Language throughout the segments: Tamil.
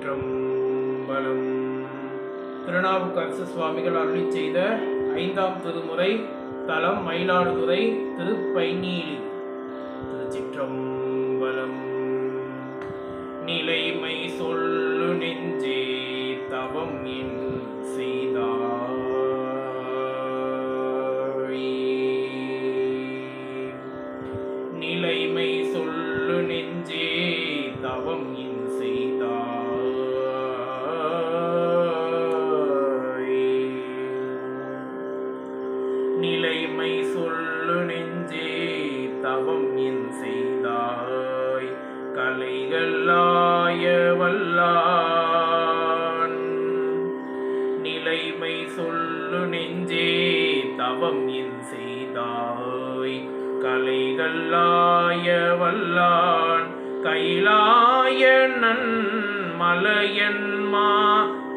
திருச்சிற்றம்பலம் திருநாவுக்கரசு சுவாமிகள் அருளி செய்த ஐந்தாம் திருமுறை தலம் மயிலாடுதுறை திருப்பைநீலி. திருச்சிற்றம்பலம். நிலைமை சொல்லு நெஞ்சே தவம் என் என் செய்தாய். கலைகளாய வல்லான். நிலைமை சொல்லு நெஞ்சே தவம் என் செய்தாய். கலைகளாய வல்லான். கைலாய நன் மலையன்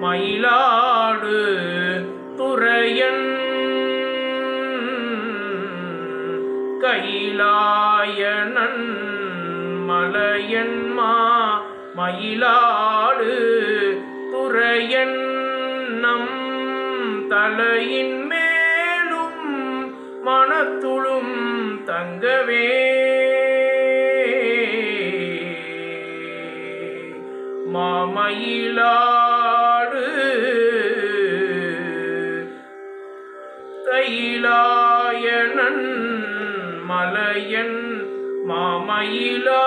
மயிலாடு துறையன் கைலாயனன் மலையன்மா மயிலாடு துறையன் நம் தலையின் மேலும் மனத்துளும் தங்கவே. மாமயிலா மயிலாடு.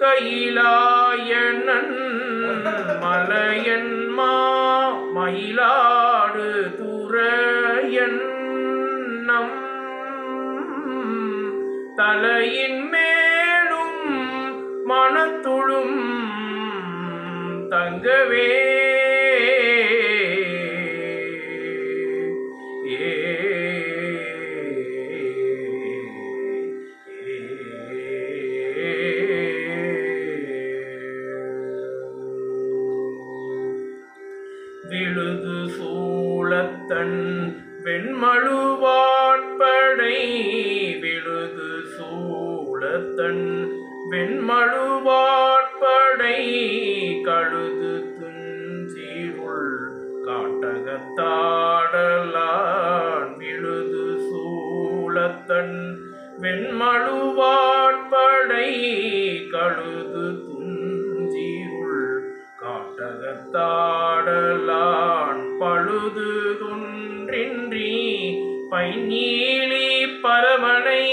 கைலாயனன் மலையன்மா மயிலாடு துறையன் தலையின் மேலும் மனத்துளும் தங்கவே விழுது சூழத்தன் வெண்மழுவாட்படை விழுது சூழத்தன் வெண்மழுவாட்படை கழுது துஞ்சிருள் காட்டகத்தாடலான். விழுது சூழத்தன் வெண்மழுவாட்படை கழுது துஞ்சிருள் காட்டகத்தாடலான் பொழுது தொன்றின்றி பைநீலி பரமனை.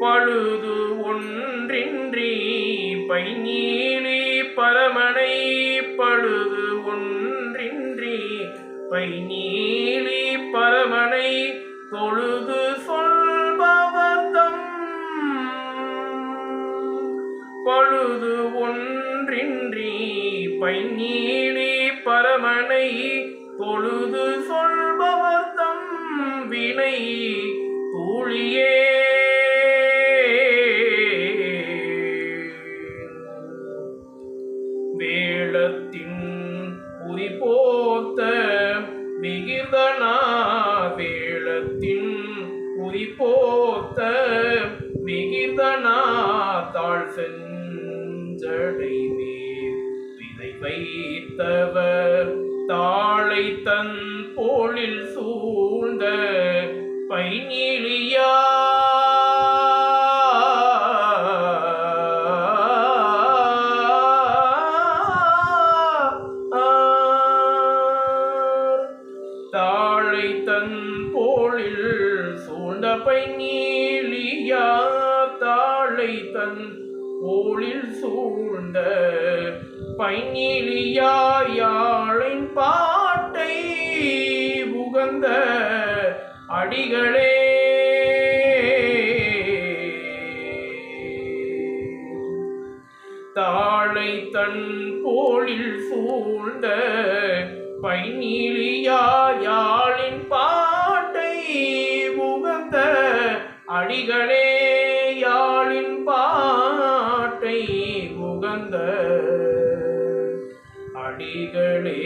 பழுது ஒன்றின்றி பைநீலி பரமனை. பழுது ஒன்றின்றி பைநீலி பரமனை. தொழுது சொல்பவர்தம். பழுது ஒன்றின்றி பைநீலி பரமனை. தொழுது சொல்பவர்தம் வினை. தூளியே வேளத்தின் உரி போத்த விகிதனா தாழ் செஞ்சடை மேல் விதை வைத்தவர். தாளை தன் போலில் சூழ்ந்த பைநீலியா தாழை தன் போலில் சூழ்ந்த பைநீலியா தாழை தன் போலில் சூழ்ந்த பைநீலியா யாழின் பாட்டை உகந்த அடிகளே. தாழை தன் போலில் சூழ்ந்த பைநீலியார் யாழின் பாட்டை புகந்த அடிகளே யாழின் பாட்டை புகந்த அடிகளே.